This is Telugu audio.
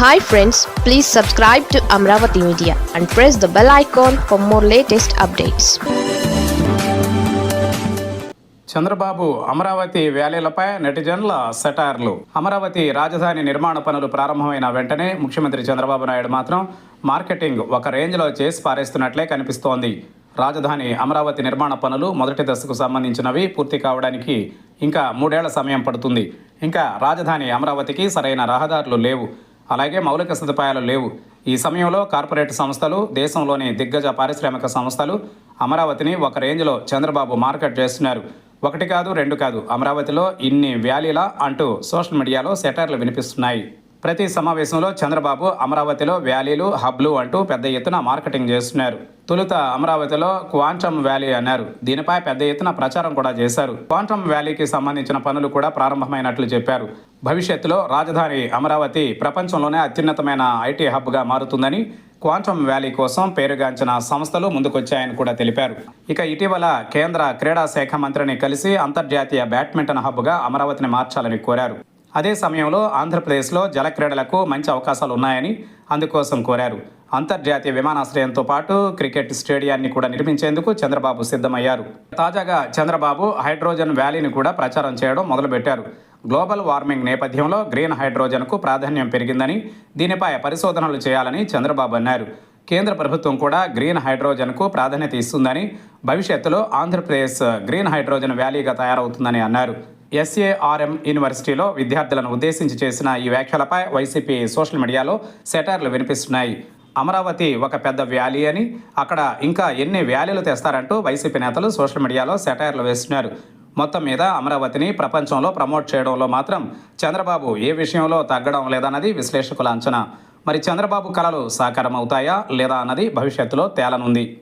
Hi friends please subscribe to Amaravati media and press the bell icon for more latest updates Chandrababu Amaravati వ్యాలీలపై నెటిజన్ల సెటార్లు. అమరావతి రాజధాని నిర్మాణ పనులు ప్రారంభమైన వెంటనే ముఖ్యమంత్రి చంద్రబాబు నాయుడు మాత్రం మార్కెటింగ్ ఒక రేంజ్లో చేసి పారేస్తున్నట్లే కనిపిస్తోంది. రాజధాని అమరావతి నిర్మాణ పనులు మొదటి దశకు సంబంధించినవి పూర్తి కావడానికి ఇంకా మూడేళ్ళ సమయం పడుతుంది. ఇంకా రాజధాని అమరావతికి సరైన రహదారులు లేవు. అలాగే మౌలిక సదుపాయాలు లేవు. ఈ సమయంలో కార్పొరేట్ సంస్థలు దేశంలోని దిగ్గజ పారిశ్రామిక సంస్థలు అమరావతిని ఒక రేంజ్లో చంద్రబాబు మార్కెట్ చేస్తున్నారు. ఒకటి కాదు రెండు కాదు అమరావతిలో ఇన్ని వ్యాలీలా అంటూ సోషల్ మీడియాలో సెటర్లు వినిపిస్తున్నాయి. ప్రతి సమావేశంలో చంద్రబాబు అమరావతిలో వ్యాలీలు హబ్లు అంటూ పెద్ద ఎత్తున మార్కెటింగ్ చేస్తున్నారు. తొలుత అమరావతిలో క్వాంటమ్ వ్యాలీ అన్నారు. దీనిపై పెద్ద ఎత్తున ప్రచారం కూడా చేశారు. క్వాంటమ్ వ్యాలీకి సంబంధించిన పనులు కూడా ప్రారంభమైనట్లు చెప్పారు. భవిష్యత్తులో రాజధాని అమరావతి ప్రపంచంలోనే అత్యున్నతమైన ఐటీ హబ్గా మారుతుందని క్వాంటమ్ వ్యాలీ కోసం పేరుగాంచిన సంస్థలు ముందుకొచ్చాయని కూడా తెలిపారు. ఇక ఇటీవల కేంద్ర క్రీడా శాఖ మంత్రిని కలిసి అంతర్జాతీయ బ్యాడ్మింటన్ హబ్గా అమరావతిని మార్చాలని కోరారు. అదే సమయంలో ఆంధ్రప్రదేశ్లో జల క్రీడలకు మంచి అవకాశాలు ఉన్నాయని అందుకోసం కోరారు. అంతర్జాతీయ విమానాశ్రయంతో పాటు క్రికెట్ స్టేడియాన్ని కూడా నిర్మించేందుకు చంద్రబాబు సిద్ధమయ్యారు. తాజాగా చంద్రబాబు హైడ్రోజన్ వ్యాలీని కూడా ప్రచారం చేయడం మొదలుపెట్టారు. గ్లోబల్ వార్మింగ్ నేపథ్యంలో గ్రీన్ హైడ్రోజన్కు ప్రాధాన్యం పెరిగిందని దీనిపై పరిశోధనలు చేయాలని చంద్రబాబు అన్నారు. కేంద్ర ప్రభుత్వం కూడా గ్రీన్ హైడ్రోజన్కు ప్రాధాన్యత ఇస్తుందని భవిష్యత్తులో ఆంధ్రప్రదేశ్ గ్రీన్ హైడ్రోజన్ వ్యాలీగా తయారవుతుందని అన్నారు. ఎస్ఏఆర్ఎం యూనివర్సిటీలో విద్యార్థులను ఉద్దేశించి చేసిన ఈ వ్యాఖ్యలపై వైసీపీ సోషల్ మీడియాలో సెటార్లు వినిపిస్తున్నాయి. అమరావతి ఒక పెద్ద వ్యాలీ అని అక్కడ ఇంకా ఎన్ని వ్యాలీలు తెస్తారంటూ వైసీపీ నేతలు సోషల్ మీడియాలో సెటైర్లు వేస్తున్నారు. మొత్తం మీద అమరావతిని ప్రపంచంలో ప్రమోట్ చేయడంలో మాత్రం చంద్రబాబు ఏ విషయంలో తగ్గడం లేదన్నది విశ్లేషకుల అంచనా. మరి చంద్రబాబు కళలు సాకారం అవుతాయా లేదా అన్నది భవిష్యత్తులో తేలనుంది.